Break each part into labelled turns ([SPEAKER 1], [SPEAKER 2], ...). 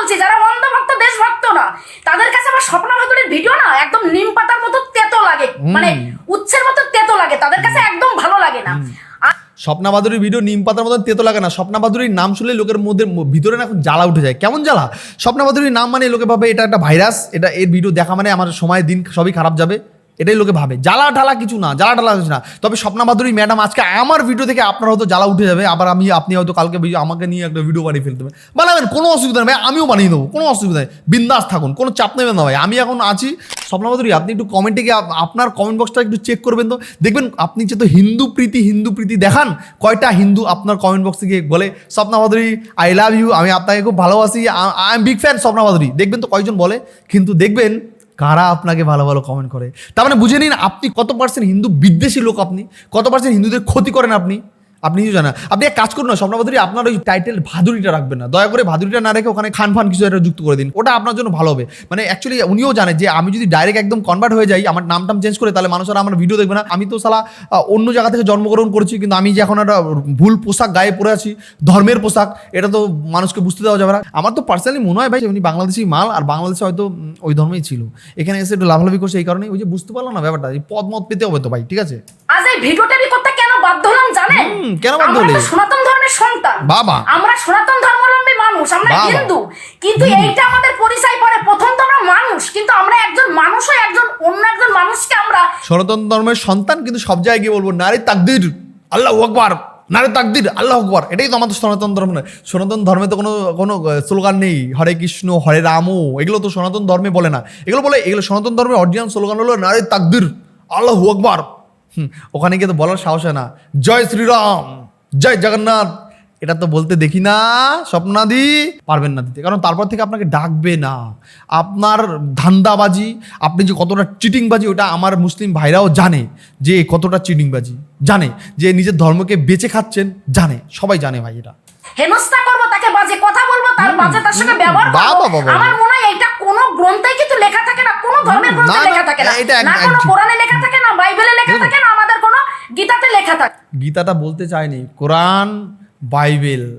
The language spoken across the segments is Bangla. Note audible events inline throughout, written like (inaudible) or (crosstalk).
[SPEAKER 1] বলছি যারা অন্ধভক্ত দেশভক্ত না তাদের কাছে আমার স্বপ্ন ভাদুরের ভিডিও না একদম নিম পাতার মতো তেতো লাগে। মানে উচ্ছের মতো তেতো লাগে তাদের কাছে একদম ভালো লাগে না। আর
[SPEAKER 2] স্বপ্না বাদুরির ভিডিও নিম পাতার মতন তেতো লাগে না। স্বপ্না বাদুরির নাম শুনলে লোকের মধ্যে ভিতরে না এখন জ্বালা উঠে যায়। কেমন জ্বালা? স্বপ্না বাদুরির নাম মানে লোকে ভাবে এটা একটা ভাইরাস এটা এর ভিডিও দেখা মানে আমার সময় দিন সবই খারাপ যাবে। এটাই লোকে ভাবে। জ্বালা ঢালা কিছু না, জ্বালা ঢালা কিছু না। তবে স্বপ্না বাদুরি ম্যাডাম, আজকে আমার ভিডিও থেকে আপনার হয়তো জ্বালা উঠে যাবে। আবার আমি, আপনি হয়তো কালকে আমাকে নিয়ে একটা ভিডিও বানিয়ে ফেলতে হবে। বানাবেন কোনো অসুবিধা নেই, ভাই, আমিও বানিয়ে দেবো। কোনো অসুবিধা নেই। বিন্দাস থাকুন, কোনো চাপ নেবেন না ভাই। আমি এখন আছি স্বপ্না বাদুরি আপনি একটু কমেন্টে গিয়ে আপনার কমেন্ট বক্সটা একটু চেক করবেন তো। দেখবেন, আপনি যে তো হিন্দু প্রীতি হিন্দু প্রীতি দেখান, কয়টা হিন্দু আপনার কমেন্ট বক্সে গিয়ে বলে, Swapna Baduri I love you আমি আপনাকে খুব ভালোবাসি I am big fan Swapna Baduri দেখবেন তো কয়জন বলে, কিন্তু দেখবেন কারা আপনাকে ভালো ভালো কমেন্ট করে? তার মানে বুঝে নিন, আপনি কত পার্সেন্ট হিন্দু বিদ্বেষী লোক আপনি? কত পার্সেন্ট হিন্দুদের ক্ষতি করেন আপনি? আপনি কিছু জানেন আপনি এক কাজ করুন না স্বপ্নবাদুরি আপনার ওই টাইটেল ভাদুরিটা রাখবেন না। দয়া করে ভাদুরিটা না রেখে ওখানে খান ফান কিছু একটা যুক্ত করে দিন। ওটা আপনার জন্য ভালো হবে। মানে অ্যাকচুয়ালি উনিও জানে যে আমি যদি ডাইরেক্ট একদম কনভার্ট হয়ে যাই, আমার নাম টাম চেঞ্জ করে তাহলে মানুষরা আমার ভিডিও দেখবে না। আমি তো সালা অন্য জায়গা থেকে জন্মগ্রহণ করেছি, কিন্তু আমি যে এখন একটা ভুল পোশাক গায়ে পরে আছি, ধর্মের পোশাক, এটা তো মানুষকে বুঝতে দেওয়া যাবে না। আমার তো পার্সোনালি মনে হয় ভাই উনি বাংলাদেশি মাল, আর বাংলাদেশে হয়তো ওই ধর্মেই ছিল। এখানে এসে একটু লাভালাভি করছে এই কারণে ওই যে বুঝতে পারলাম না ব্যাপারটা পদ মত পেতে হবে তো ভাই, ঠিক আছে?
[SPEAKER 1] আজ এই ভিডিওটা বাধ্য হলাম জানেন?
[SPEAKER 2] কেন বাধ্য হলে?
[SPEAKER 1] সনাতন ধর্মের সন্তান।
[SPEAKER 2] বাবা।
[SPEAKER 1] আমরা সনাতন ধর্মাবলম্বী মানুষ আমরা হিন্দু। কিন্তু এইটা আমাদের পরিচয় পরে প্রথম তো আমরা মানুষ কিন্তু আমরা একজন মানুষ হয়ে একজন অন্য একজন মানুষকে আমরা
[SPEAKER 2] সনাতন ধর্মের সন্তান কিন্তু সব জায়গায় গিয়ে বলব নারী তাকদির আল্লাহ আকবার নারী তাকদির আল্লাহ আকবার। এটাই তো আমাদের সনাতন ধর্ম নয়। সনাতন ধর্মে তো কোনো কোনো স্লোগান নেই হরে কৃষ্ণ হরে রাম এগুলো তো সনাতন ধর্মে বলে না। এগুলো বলে এগুলো সনাতন ধর্মের অরিজিনাল স্লোগান হলো নারী তাকদির আল্লাহ আকবার। ওখানে গিয়ে তো বলার সাহস হয় না। জয় শ্রীরাম জয় জগন্নাথ। এটা তো বলতে দেখি না স্বপ্নাদি। পারবেন না দিতে কারণ তারপর থেকে আপনাকে ডাকবে না। আপনার ধান্দাবাজি আপনি যে কতটা চিটিংবাজি ওটা আমার মুসলিম ভাইরাও জানে যে কতটা চিটিংবাজি। জানে যে নিজের ধর্মকে বেঁচে খাচ্ছেন জানে সবাই জানে ভাই এটা।
[SPEAKER 1] হেনস্থা করব তাকে বাজে কথা বলব তার বাজে তার সঙ্গে ব্যবহার করব। আমার মনে হয় এটা কোনো গ্রন্থে কিন্তু লেখা থাকে না কোনো ধর্মের গ্রন্থে লেখা থাকে না।
[SPEAKER 2] এটা
[SPEAKER 1] না কোনো কোরআনে লেখা থাকে বাইবেলে লেখা থাকে না? আমাদের কোনো গীতাতে লেখা থাকে।
[SPEAKER 2] গীতাটা বলতে চায়নি। কোরআন, বাইবেল।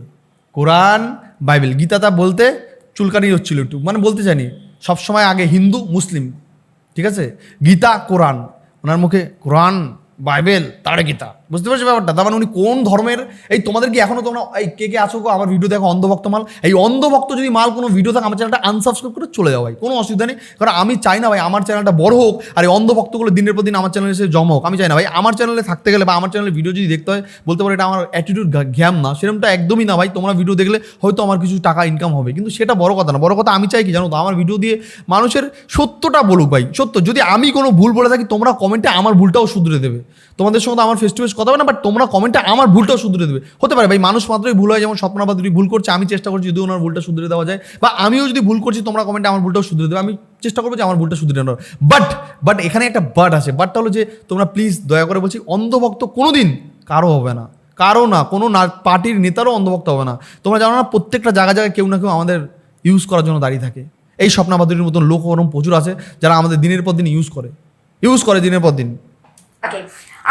[SPEAKER 2] কোরআন, বাইবেল। গীতাটা বলতে চুলকানি হচ্ছিল একটু। মানে বলতে চাইনি সবসময় আগে হিন্দু, মুসলিম। ঠিক আছে? গীতা, কোরআন। ওনার মুখে কোরআন, বাইবেল, তার গীতা। বুঝতে পারছ ব্যাপারটা? তার মানে উনি কোন ধর্মের? এই তোমাদের কি এখনও তোমরা, এই কে কে আছো আমার ভিডিও দেখো, অন্ধভক্ত মাল। এই অন্ধভক্ত যদি মাল কোনো ভিডিও থাকে, আমার চ্যানেলটা আনসাবস্ক্রাইব করে চলে যাও ভাই। কোনো অসুবিধা নেই। কারণ আমি চাই না ভাই, আমার চ্যানেলটা বড় হোক আর এই অন্ধভক্তগুলো দিনের পর দিন আমার চ্যানেলে এসে জমা হোক। আমি চাই না ভাই, আমার চ্যানেলে থাকতে গেলে বা আমার চ্যানেলে ভিডিও যদি দেখতে হয়, বলতে পারো এটা আমার অ্যাটিটিউড ঘ্যাম না। সেরকমটা একদমই না ভাই। তোমরা ভিডিও দেখলে হয়তো আমার কিছু টাকা ইনকাম হবে। কিন্তু সেটা বড় কথা না। বড় কথা আমি চাই কি জানো তো? আমার ভিডিও দিয়ে মানুষের সত্যটা বলুক ভাই। সত্য। যদি আমি কোনো ভুল বলে থাকি, তোমরা কমেন্টে আমার ভুলটাও শুধরে দেবে। তোমাদের সঙ্গে আমার ফেস টু ফেস কথা হবে না বাট তোমরা কমেন্টে আমার ভুলটাও শুধরে দেবে। হতে পারে ভাই, মানুষ মাত্রই ভুল হয়, যেমন স্বপ্নাবাদ যদি ভুল করছে, আমি চেষ্টা করছি যদি ওনার ভুলটা শুধরে দেওয়া যায়, বা আমিও যদি ভুল করছি, তোমরা কমেন্টে আমার ভুলটাও শুধরে দেবে, আমি চেষ্টা করব যে আমার ভুলটা শুধরে নেওয়ার। বাট বাট এখানে একটা বাট আছে। বাটটা হলো যে, তোমরা প্লিজ দয়া করে বলছি, অন্ধভক্ত কোনো দিন কারও হবে না। কারও না, কোনো না, পার্টির নেতারও অন্ধভক্ত হবে না। তোমরা জানো না, প্রত্যেকটা জায়গা জায়গায় কেউ না কেউ আমাদের ইউজ করার জন্য দাঁড়িয়ে থাকে। এই স্বপ্নাবাদীর মতন লোক ওরম প্রচুর আছে, যারা আমাদের দিনের পর দিন ইউজ করে। ইউজ করে দিনের পর দিন।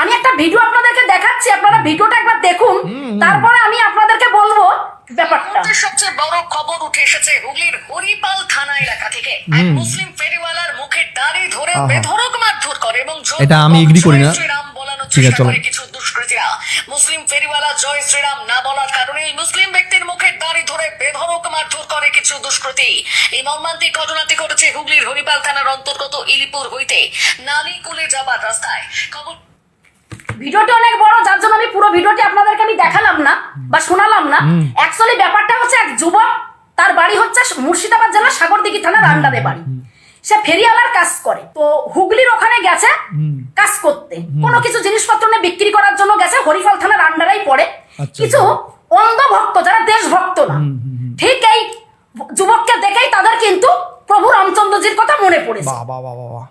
[SPEAKER 1] আমি একটা ভিডিও আপনাদেরকে দেখাচ্ছি আপনারা ভিডিওটা একবার দেখুন। তারপরে আমি আপনাদেরকে বলব ব্যাপারটা।
[SPEAKER 3] সবচেয়ে বড় খবর উঠে এসেছে হুগলির হরিপাল থানা এলাকা থেকে। এক মুসলিম ফেরিওয়ালার মুখে দাড়ি ধরে। বেধড়ক মারধর করে এবং
[SPEAKER 2] এটা আমি agree করি না।
[SPEAKER 3] জয় শ্রীরাম বলানোর
[SPEAKER 2] ঠিক আছে, চলো।
[SPEAKER 3] কিছু দুষ্কৃতীরা। মুসলিম ফেরিওয়ালা জয় শ্রীরাম না বলার কারণে এই মুসলিম ব্যক্তির মুখে দাড়ি ধরে বেধড়ক মারধর করে কিছু দুষ্কৃতী। এই মর্মান্তিক ঘটনাটি ঘটেছে হুগলির হরিপাল থানার অন্তর্গত ইলিপুর হইতে। নালিকুলে যাবার রাস্তায়। খবর
[SPEAKER 1] ভিডিওটি অনেক বড় যার জন্য আমি পুরো ভিডিওটি আপনাদেরকে আমি দেখালাম না বা শোনালাম না। অ্যাকচুয়ালি ব্যাপারটা হচ্ছে এক যুবক তার বাড়ি হচ্ছে মুর্শিদাবাদ জেলার সাগরদিঘি থানার আন্ডারে বাড়ি। সে ফেরিওয়ালার কাজ করে। তো হুগলির ওখানে গেছে কাজ করতে। কোনো কিছু জিনিসপত্র নিয়ে বিক্রি করার জন্য গেছে হরিফল থানার আন্ডারেই পড়ে।
[SPEAKER 2] আচ্ছা।
[SPEAKER 1] কিছু অন্ধভক্ত যারা দেশভক্ত না। ঠিক এই যুবককে দেখেই তাদের কিন্তু প্রভু রামচন্দ্রজির কথা মনে পড়েছে।
[SPEAKER 2] বাহ বাহ বাহ বাহ বাহ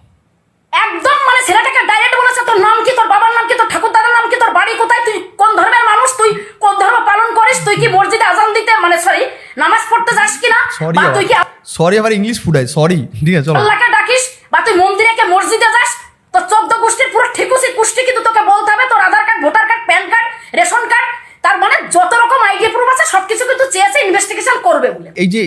[SPEAKER 1] একদম মানে ছেলেটাকে ডাইরেক্ট বলেছে তোর নাম কি? তোর বাবার নাম কি? তোর ঠাকুর দাদার নাম কি? তোর বাড়ি কোথায়? তুই কোন ধর্মের মানুষ? তুই কোন ধর্ম পালন করিস? তুই কি মসজিদে আজান দিতে? মানে সরি নামাজ পড়তে যাস
[SPEAKER 2] সরি
[SPEAKER 1] বা তুই কি
[SPEAKER 2] সরি আবার ইংলিশ ফুডাই সরি ঠিক আছে চলো।
[SPEAKER 1] আল্লাহকে ডাকিস বা তুই মন্দিরে কে মসজিদে যাস তোর চোদ্দ গোষ্ঠীর পুরো ঠিকুসি কুষ্টি কিন্তু তোকে বলতে হবে। তোর Aadhaar card voter card PAN card ration card তার মানে যত রকম আইডি প্রুফ আছে সবকিছু কিন্তু চেয়েছে ইনভেস্টিগেশন করবে বলে।
[SPEAKER 2] এই যে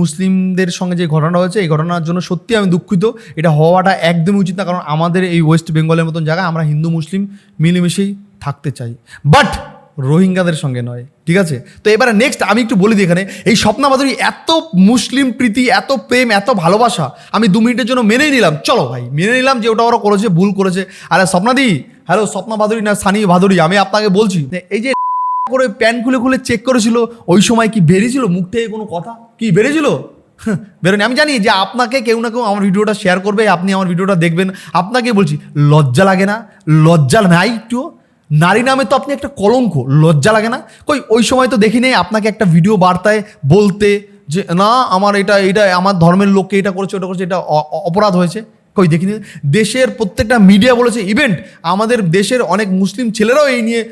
[SPEAKER 2] মুসলিমদের সঙ্গে যে ঘটনা হয়েছে, এই ঘটনার জন্য সত্যি আমি দুঃখিত। এটা হওয়াটা একদমই উচিত না, কারণ আমাদের এই ওয়েস্ট বেঙ্গলের মতন জায়গায় আমরা হিন্দু, মুসলিম মিলেমিশেই থাকতে চাই। বাট রোহিঙ্গাদের সঙ্গে নয়, ঠিক আছে? তো এবারে নেক্সট আমি একটু বলি দিই এখানে, এই স্বপ্না মাধুরী এত মুসলিম প্রীতি, এত প্রেম, এত ভালোবাসা, আমি দু মিনিটের জন্য মেনেই নিলাম। চলো ভাই, মেনে নিলাম যে ওটা ওরা করেছে, ভুল করেছে। আরে স্বপ্নাদি, হ্যালো স্বপ্না ভাদুরী না সানি ভাদুরী আমি আপনাকে বলছি। এই যে করে প্যান খুলে খুলে চেক করেছিল ওই সময় কি বেরিয়েছিল? মুখ থেকে কোনো কথা? কি বেরিয়েছিল? হ্যাঁ, বেরোনি আমি জানি যে আপনাকে কেউ না কেউ আমার ভিডিওটা শেয়ার করবে আপনি আমার ভিডিওটা দেখবেন। আপনাকে বলছি লজ্জা লাগে না? লজ্জা নাই একটু নারী নামে তো আপনি একটা কলঙ্ক লজ্জা লাগে না? কই ওই সময় তো দেখি নেই আপনাকে একটা ভিডিও বার্তায় বলতে যে না আমার এটা এটা আমার ধর্মের লোককে এটা করেছে ওটা করেছে এটা অপরাধ হয়েছে। কই দেখিনি? দেশের প্রত্যেকটা মিডিয়া বলেছে ইভেন্ট আমাদের দেশের অনেক মুসলিম ছেলেরাও এই নিয়ে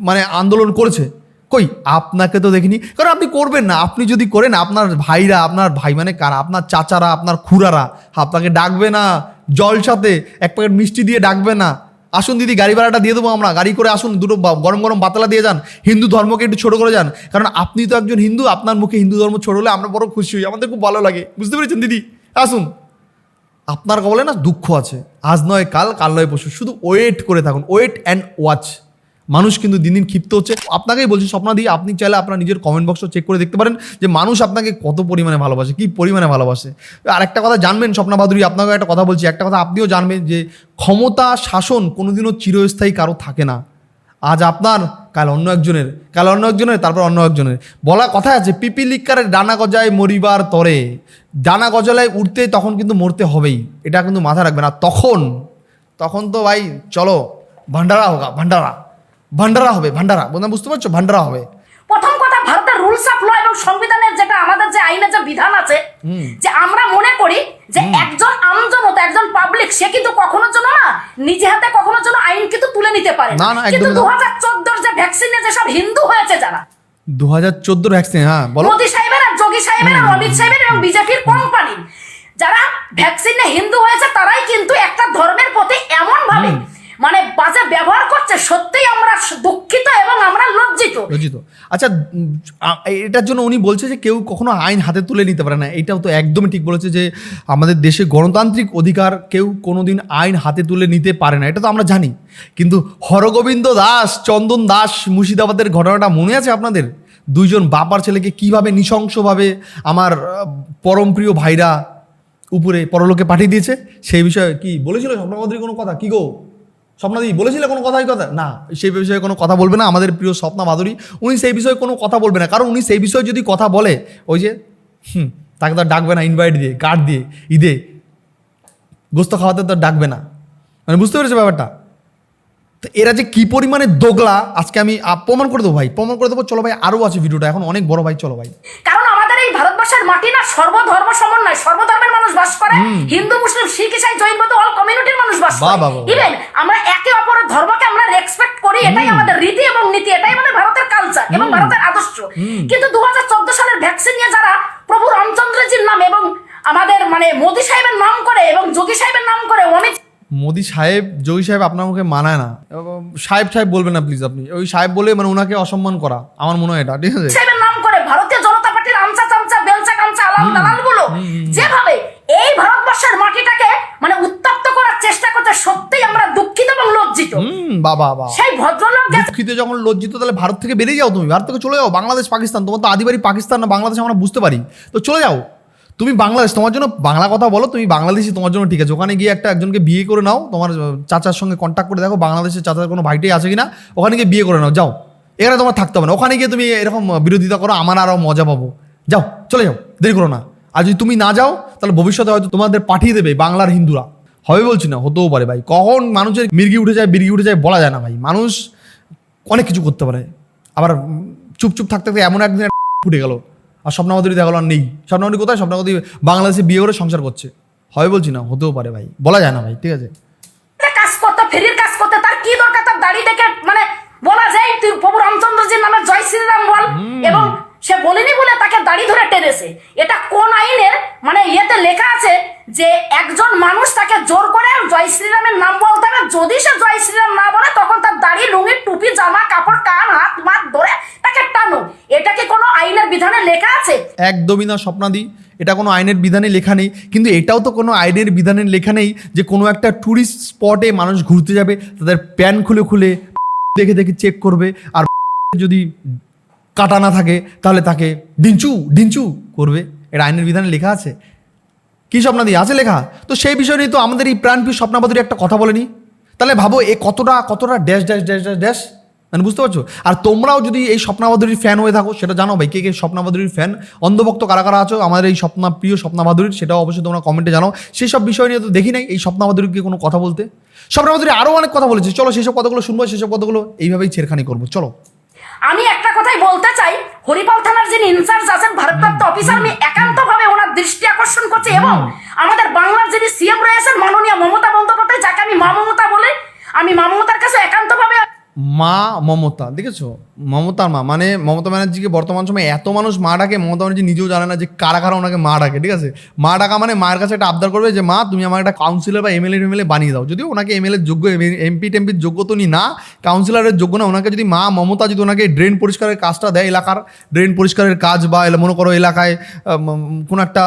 [SPEAKER 2] মানে আন্দোলন করেছে। কই? আপনাকে তো দেখিনি। কারণ আপনি করবেন না। আপনি যদি করেন, আপনার ভাইরা, আপনার ভাই মানে কারা? আপনার চাচারা, আপনার খুড়ারা। আপনাকে ডাকবে না জলসাতে এক প্যাকেট মিষ্টি দিয়ে ডাকবে না। আসুন দিদি, গাড়ি ভাড়াটা দিয়ে দেবো আমরা। গাড়ি করে আসুন, দুটো গরম গরম বাতলা দিয়ে যান। হিন্দু ধর্মকে একটু ছোটো করে যান। কারণ আপনি তো একজন হিন্দু, আপনার মুখে হিন্দু ধর্ম ছোট হলে আমরা বড় খুশি হই। আমাদের খুব ভালো লাগে। বুঝতে পেরেছেন দিদি? আসুন। আপনার কবলে না দুঃখ আছে। আজ নয়, কাল কাল নয়, পরশু। শুধু ওয়েট করে থাকুন। ওয়েট অ্যান্ড ওয়াচ মানুষ কিন্তু দিন দিন ক্ষিপ্ত হচ্ছে। আপনাকেই বলছি, স্বপ্না দিয়ে আপনি চাইলে আপনার নিজের কমেন্ট বক্সও চেক করে দেখতে পারেন যে মানুষ আপনাকে কত পরিমাণে ভালোবাসে, কি পরিমাণে ভালোবাসে। আর একটা কথা জানবেন, স্বপ্না বাদুরী আপনাকে একটা কথা বলছি, একটা কথা আপনিও জানবেন যে ক্ষমতা শাসন কোনোদিনও চিরস্থায়ী কারও থাকে না। আজ আপনার, কাল অন্য একজনের, কাল অন্য একজনের, তারপর অন্য একজনের। বলা কথা আছে, পিপিলিকারের ডানা গজায় মরিবার তরে। ডানা গজালায় উঠতে তখন কিন্তু মরতে হবেই, এটা কিন্তু মাথা রাখবে না তখন তখন তো ভাই, চলো, ভান্ডারা হোক, ভান্ডারা। ভান্ডারা হবে ভান্ডারা। বন্ধু বুঝতে পারছ? ভান্ডারা হবে।
[SPEAKER 1] প্রথম কথা ভারতের রুলস অফ ল এবং সংবিধানের যেটা আমাদের যে আইনের যে বিধান আছে যে আমরা মনে করি যে একজন আমজনতা একজন পাবলিক সে কিন্তু কখনো জন্য না নিজে হাতে কখনো জন্য আইন কিন্তু তুলে নিতে পারে
[SPEAKER 2] না, না,
[SPEAKER 1] কিন্তু
[SPEAKER 2] একদমই
[SPEAKER 1] দু
[SPEAKER 2] না।
[SPEAKER 1] হাজার চোদ্দোর যে ভ্যাকসিনে যেসব হিন্দু হয়েছে যারা
[SPEAKER 2] দু হাজার চোদ্দোর ভ্যাকসিন হ্যাঁ বলো।
[SPEAKER 1] মোদী সাহেবের আর যোগী সাহেবের আর অমিত সাহেবের এবং বিজেপির কোম্পানি যারা ভ্যাকসিনে হিন্দু হয়েছে তারাই কিন্তু একটা ধর্মের প্রতি এমন ভাবে মানে বাজে ব্যবহার করছে সত্যিই আমরা দুঃখিত এবং আমরা লজ্জিত
[SPEAKER 2] আচ্ছা এটার জন্য উনি বলছে যে কেউ কখনো আইন হাতে তুলে নিতে পারে না। এটাও তো একদমই ঠিক বলেছে যে আমাদের দেশে গণতান্ত্রিক অধিকার কেউ কোনোদিন আইন হাতে তুলে নিতে পারে না। এটা তো আমরা জানি। কিন্তু হরগোবিন্দ দাস, চন্দন দাস মুর্শিদাবাদের ঘটনাটা মনে আছে আপনাদের? দুইজন বাবার ছেলেকে কীভাবে নৃশংসভাবে আমার পরমপ্রিয় ভাইরা উপরে পরলোকে পাঠিয়ে দিয়েছে? সেই বিষয়ে কি বলেছিল স্বপ্নমাদ্রী কোনো কথা? কি গো? স্বপ্নাদি বলেছিলে কোনো কথাই কথা? না, সেই বিষয়ে কোনো কথা বলবে না, আমাদের প্রিয় স্বপ্না মাধুরী। উনি সেই বিষয়ে কোনো কথা বলবে না, কারণ উনি সেই বিষয়ে যদি কথা বলে, ওই যে, হুম, তাকে তো ডাকবে না ইনভাইট দিয়ে কার্ড দিয়ে, ঈদে। গোস্ত খাওয়াতে তো ডাকবে না। মানে বুঝতে পেরেছ ব্যাপারটা? তো এরা যে কী পরিমাণে দোগলা, আজকে আমি প্রমাণ করে দেবো ভাই, প্রমাণ করে দেবো, চলো ভাই, আরও আছে ভিডিওটা, এখন অনেক বড় ভাই, চলো ভাই।
[SPEAKER 1] ভারতবর্ষের মাটি না সর্বধর্ম সমন্বয় সর্বধর্মের মানুষ বাস করে। হিন্দু মুসলিম শিখ ইসাই জৈন বৌদ্ধ অল কমিউনিটির মানুষ বাস করে। ইভেন আমরা একে অপরের ধর্মকে আমরা রেসপেক্ট করি এটাই আমাদের রীতি এবং নীতি এটাই আমাদের ভারতের কালচার এবং ভারতের আদর্শ। কিন্তু দু সালের ভ্যাকসিন নিয়ে যারা প্রভু রামচন্দ্রজির নাম এবং আমাদের মানে মোদী সাহেবের নাম করে এবং যোগী সাহেবের নাম করে অমিত
[SPEAKER 2] মোদি সাহেব জয়ী সাহেব আপনার মুখে মানায় না। সাহেব সাহেব বলবেন না প্লিজ আপনি। ওই সাহেব বলে মানে ওনাকে অসম্মান করা আমার মনে হয় এটা ঠিক আছে?
[SPEAKER 1] দালালগুলো যেভাবে এই ভারতবর্ষের মাটিটাকে মানে উত্তপ্ত করার চেষ্টা করছে সত্যিই আমরা দুঃখিত এবং লজ্জিত।
[SPEAKER 2] বাবা বাবা।
[SPEAKER 1] সেই ভদ্রলোক
[SPEAKER 2] দুঃখিত যখন লজ্জিত তাহলে ভারত থেকে বেরিয়ে যাও তুমি। ভারত থেকে চলে যাও। বাংলাদেশ পাকিস্তান। তোমার তো আদিবাড়ি পাকিস্তান না বাংলাদেশ আমরা বুঝতে পারি। তো চলে যাও। তুমি বাংলাদেশ তোমার জন্য বাংলা কথা বলো তুমি বাংলাদেশি তোমার জন্য ঠিক আছে। ওখানে গিয়ে একটা একজনকে বিয়ে করে নাও। তোমার চাচার সঙ্গে কন্ট্যাক্ট করে দেখো বাংলাদেশের চাচার কোনো ভাইটাই আছে কিনা। ওখানে গিয়ে বিয়ে করে নাও। যাও। এখানে তোমার থাকতে হবে না। ওখানে গিয়ে তুমি এরকম বিরোধিতা করো আমার আরও মজা পাবো। যাও চলে যাও দেরি করো না। আর যদি তুমি না যাও তাহলে ভবিষ্যতে হয়তো তোমাদের পাঠিয়ে দেবে বাংলার হিন্দুরা। হবে বলছি না হতেও পারে ভাই। কখন মানুষের মির্গি উঠে যায় বিরগি উঠে যায় বলা যায় না ভাই। মানুষ অনেক কিছু করতে পারে। আবার চুপ চুপ থাকতে থাকতে এমন একদিন (laughs) ফুটে গেল। আর স্বপ্নাবতী দেখা গেল আর নেই। স্বপ্নাবতী কোথায়? স্বপ্নাবতী বাংলাদেশে বিয়ে করে সংসার করছে। হয় বলছি না হতেও পারে ভাই। বলা যায় না ভাই ঠিক আছে?
[SPEAKER 1] কাজ করতে ফেরির কাজ করতে তার কি দরকার? তার দাড়ি দেখে মানে বলা যায় তুই প্রভু রামচন্দ্রজির নামে জয় শ্রীরাম বল। এবং সে বলেনি বলে তাকে দাড়ি ধরে টেনেছে। এটা কোন আইনের? মানে ইয়েতে লেখা আছে যে একজন মানুষ তাকে জোর করে জয় শ্রীরামের নাম বলতে হবে। যদি সে জয় শ্রীরাম না বলে, তখন তার দাড়ি, লুঙ্গি, টুপি, জামা, কাপড়, কান, হাত, মাত ধরে তাকে টানো। এটা কি কোনো আইনের বিধানে লেখা আছে?
[SPEAKER 2] একদমই না স্বপ্নাদি। এটা কোনো আইনের বিধানে লেখা নেই। কিন্তু এটাও তো কোনো আইনের বিধানের লেখা নেই যে কোনো একটা ট্যুরিস্ট স্পটে মানুষ ঘুরতে যাবে, তাদের প্যান খুলে খুলে দেখে দেখে চেক করবে, আর যদি কাটা না থাকে, তাহলে তাকে ডিঞ্চু ডিঞ্চু করবে। এটা আইনের বিধানে লেখা আছে। কি স্বপ্নাদি আছে লেখা? তো সেই বিষয় নিয়ে তো আমাদের এই প্রাণপ্রিয় স্বপ্নাবাদুরি একটা কথা বলেনি। তাহলে ভাবো এ কতটা কতটা dash dash dash dash dash? মানে বুঝতে পারছ? আর তোমরাও যদি এই স্বপ্নাবাদুরির ফ্যান হয়ে থাকো, সেটা জানো ভাই, কে কে স্বপ্নাবাদুরির ফ্যান অন্ধভক্ত কারা কারা আছো? আমাদের এই স্বপ্না প্রিয় স্বপ্নাবাদুরির সেটাও অবশ্যই তোমরা কমেন্টে জানাও। সেই সব বিষয় নিয়ে তো দেখি নাই, এই স্বপ্নাবাদুরিকে কোনো কথা বলতে? স্বপ্নাবাদুরি আরও অনেক কথা বলেছে। চলো সেসব কথাগুলো শুনব, সেসব কথাগুলো এইভাবেই ছেড়খানি করব। চলো।
[SPEAKER 1] আমি কথাই বলতে চাই হরিপাল থানার যিনি ইনচার্জ আছেন ভারপ্রাপ্ত অফিসার আমি একান্তভাবে ওনার দৃষ্টি আকর্ষণ করছি এবং আমাদের বাংলার যিনি সিএম রয়েছেন মাননীয় মমতা বন্দ্যোপাধ্যায় যাকে আমি মা মমতা বলি আমি মা মমতার কাছে একান্তভাবে
[SPEAKER 2] মা মমতা, দেখেছ? মমতার মা মানে মমতা ব্যানার্জিকে বর্তমান সময়ে এত মানুষ মা ডাকে, মমতা ব্যানার্জি নিজেও জানে না যে কারা কারা ওনাকে মা ডাকে, ঠিক আছে? মা ডাকা মানে মায়ের কাছে একটা আবদার করবে যে, মা, তুমি আমার একটা কাউন্সিলর বা এমএলএ এমএলএ বানিয়ে দাও। যদিও ওনাকে এমএলএ যোগ্য এমপি টেমপির যোগ্য তো নি না কাউন্সিলরের যোগ্য না, ওনাকে যদি মা মমতা যদি ওনাকে ড্রেন পরিষ্কারের কাজটা দেয় এলাকার ড্রেন পরিষ্কারের কাজ বা মনে করো এলাকায় কোনো একটা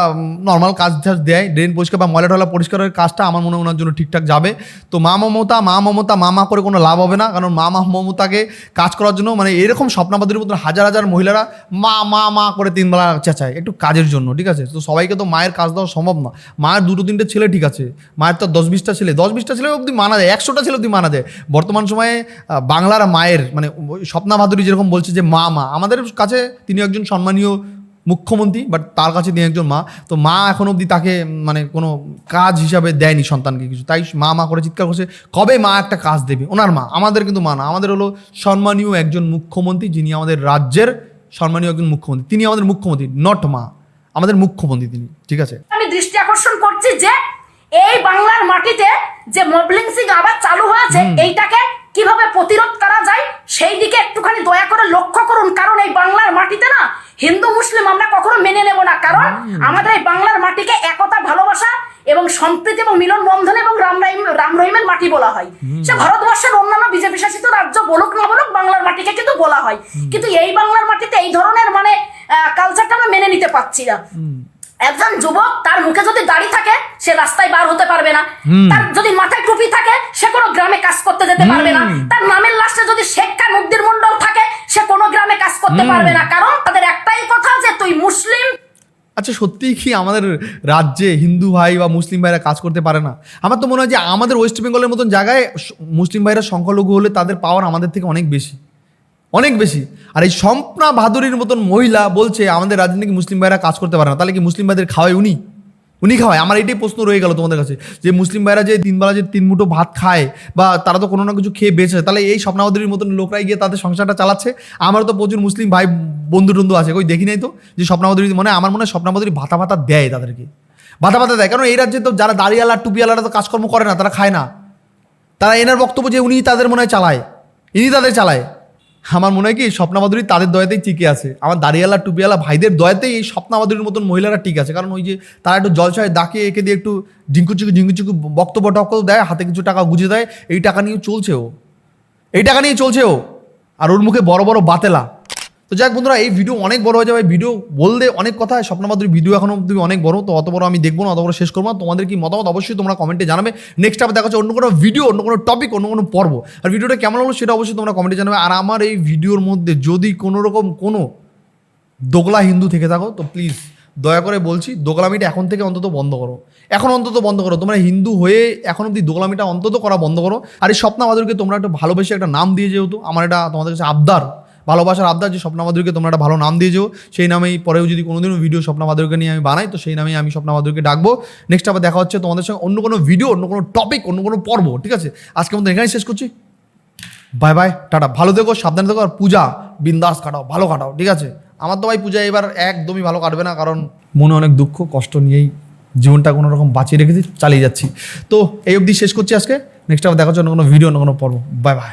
[SPEAKER 2] নর্মাল কাজ টাজ দেয় ড্রেন পরিষ্কার বা ময়লা টয়লা পরিষ্কারের কাজটা আমার মনে হয় ওনার জন্য ঠিকঠাক যাবে। তো মা মমতা মা মমতা, মা মা করে কোনো লাভ হবে না, কারণ মা মা মমতাকে কাজ করার জন্য মানে এরকম স্বপ্নাবাদীর মতন হাজার হাজার মহিলারা মা মা মা করে তিনবেলা চেঁচায়, একটু কাজের জন্য, ঠিক আছে? তো সবাইকে তো মায়ের কাজ দেওয়া সম্ভব না। মায়ের দুটো, তিনটে ছেলে ঠিক আছে, মায়ের তো দশ বিশটা ছেলে দশ বিশটা ছেলে অবধি মানা যায়, একশোটা ছেলে অবধি মানা যায়। বর্তমান সময়ে বাংলার মায়ের মানে স্বপ্না ভাদুরী যেরকম বলছে যে মা মা, আমাদের কাছে তিনি একজন সম্মানীয় মুখ্যমন্ত্রী বাট তার কাছে তিনি একজন মা। তো মা এখন অবধি তাকে মানে কোনো কাজ হিসাবে দেয়নি সন্তানকে কিছু। তাই মা মা করে চিৎকার করছে কবে মা একটা কাজ দেবে? ওনার মা। আমাদের কিন্তু মা না। আমাদের হলো সম্মানীয় একজন মুখ্যমন্ত্রী যিনি আমাদের রাজ্যের সম্মানীয় একজন মুখ্যমন্ত্রী। তিনি আমাদের মুখ্যমন্ত্রী নট মা। আমাদের মুখ্যমন্ত্রী তিনি ঠিক আছে?
[SPEAKER 1] আমি দৃষ্টি আকর্ষণ করছি যে এই বাংলার মাটিতে যে মবলিং সিং আবার চালু হয়েছে এইটাকে কীভাবে প্রতিরোধ করা যায় সেই দিকে একটুখানি দয়া করে লক্ষ্য করুন। কারণ এই বাংলার মাটিতে না হিন্দু মুসলিম আমরা কখনো মেনে নেব না। কারণ আমাদের এই বাংলার মাটিকে একতা ভালোবাসা এবং সম্প্রীতি এবং মিলন বন্ধন এবং রাম রাহিম রাম রহিমের মাটি বলা হয়। সে ভারতবর্ষের অন্যান্য বিজেপি শাসিত রাজ্য বলুক না বলুক বাংলার মাটিকে কিন্তু বলা হয়। কিন্তু এই বাংলার মাটিতে এই ধরনের মানে কালচারটা আমরা মেনে নিতে পারছি না। একজন যুবক তার মুখে যদি দাড়ি থাকে সে রাস্তায় বার হতে পারবে না। তার যদি মাথায় টুপি থাকে সে কোনো গ্রামে কাজ করতে যেতে পারবে না। তার নামের লাস্টে যদি শেখ খান উদ্দিন মন্ডল থাকে সে কোনো গ্রামে কাজ করতে পারবে না। কারণ তাদের একটাই কথা যে তুই মুসলিম।
[SPEAKER 2] আচ্ছা সত্যিই কি আমাদের রাজ্যে হিন্দু ভাই বা মুসলিম ভাইরা কাজ করতে পারে না? আমার তো মনে হয় যে আমাদের ওয়েস্ট বেঙ্গলের মতন জায়গায় মুসলিম ভাইরা সংখ্যালঘু হলে তাদের পাওয়ার আমাদের থেকে অনেক বেশি। অনেক বেশি। আর এই সম্পনা ভাদুরীর মতন মহিলা বলছে, আমাদের রাজ্যে নাকি মুসলিম ভাইরা কাজ করতে পারে না? তাহলে কি মুসলিম ভাইদের খাওয়ায় উনি? উনি খাওয়ায়? আমার এটাই প্রশ্ন রয়ে গেল তোমাদের কাছে, যে মুসলিম ভাইরা যে তিনবেলা যে তিন মুঠো ভাত খায় বা তারা তো কোনো না কিছু খেয়ে বেঁচে তাহলে এই স্বপ্নাবদীর মতন লোকরাই গিয়ে তাদের সংসারটা চালাচ্ছে? আমার তো প্রচুর মুসলিম ভাই বন্ধু টন্ধু আছে, কই দেখি নাই তো? যে স্বপ্নাবদী মনে হয়, আমার মনে হয় স্বপ্নাবদী ভাতা ভাতা দেয় তাদেরকে। ভাতা ভাতা দেয়, কারণ এই রাজ্যে তো যারা দাঁড়িয়ালা, টুপিওয়ালারা তো কাজকর্ম করে না, তারা খায় না। তারা এনার বক্তব্য যে উনি তাদের মনে হয় চালায় ইনি তাদের চালায়। আমার মনে হয় কি, স্বপ্নামাধুরী তাদের দয়াতেই টিকে আছে। আমার দাঁড়িয়ালা টুপিওয়ালা ভাইদের দয়াতেই এই স্বপ্নামাধুরীর মতন মহিলারা ঠিক আছে। কারণ ওই যে তারা একটু জলসায় ডাকে একে দিয়ে একটু ঝিঙ্কুচুকু ঝিঙ্কুচুকু বক্তব্য টক্ত দেয়, হাতে কিছু টাকা গুঁজে দেয়, এই টাকা নিয়ে চলছে ও। এই টাকা নিয়ে চলছে ও। আর ওর মুখে বড় বড় বাতেলা। তো যাক বন্ধুরা, এই ভিডিও অনেক বড় হয়ে যাবে। ভিডিও বললে অনেক কথা, স্বপ্নমাধুরী ভিডিও এখনও অব্দি অনেক বড়, তো অত বড় আমি দেখব না, অত বড় শেষ করব না। তোমাদের কি মতামত অবশ্যই তোমরা কমেন্টে জানাবে। নেক্সট আবার দেখা হচ্ছে অন্য কোনো ভিডিও অন্য কোনো টপিক অন্য কোনো পর্ব। আর ভিডিওটা কেমন হলো সেটা অবশ্যই তোমরা কমেন্টে জানাবে। আর আমার এই ভিডিওর মধ্যে যদি কোনো রকম কোনো দোগলা হিন্দু থেকে থাকো, তো প্লিজ দয়া করে বলছি, দোগলামিটা এখন থেকে অন্তত বন্ধ করো। এখন অন্তত বন্ধ করো। তোমরা হিন্দু হয়ে এখন অব্দি দোগলামিটা অন্তত করা বন্ধ করো। আর এই স্বপ্ন স্বপ্নাবাদুরকে তোমরা একটা ভালোবেসে একটা নাম দিয়ে যেহেতু, আমার এটা তোমাদের কাছে আবদার। ভালোবাসার আবদার যে স্বপ্নাবাদুরকে তোমরা একটা ভালো নাম দিয়ে যেও সেই নামেই পরেও যদি কোনোদিনও ভিডিও স্বপ্নাবাদুরকে নিয়ে আমি বানাই, তো সেই নামেই আমি স্বপ্নাবাদুরকে ডাকবো। নেক্সট আবার দেখা হচ্ছে তোমাদের সঙ্গে অন্য কোনো ভিডিও অন্য কোনো টপিক অন্য কোনো পর্ব, ঠিক আছে? আজকে মতো এখানেই শেষ করছি। Bye bye tata. ভালো দেখো সাবধানে থেকো, আর পূজা, বিন্দাস কাটাও, ভালো কাটাও, ঠিক আছে? আমার তো ভাই পূজা এবার একদমই ভালো কাটবে না, কারণ মনে অনেক দুঃখ, কষ্ট নিয়েই জীবনটা কোনো রকম বাঁচিয়ে রেখেছি, চালিয়ে যাচ্ছি। তো এই অবধি শেষ করছি আজকে। নেক্সট আবার দেখা হচ্ছে অন্য কোনো ভিডিও অন্য কোনো পর্ব। Bye bye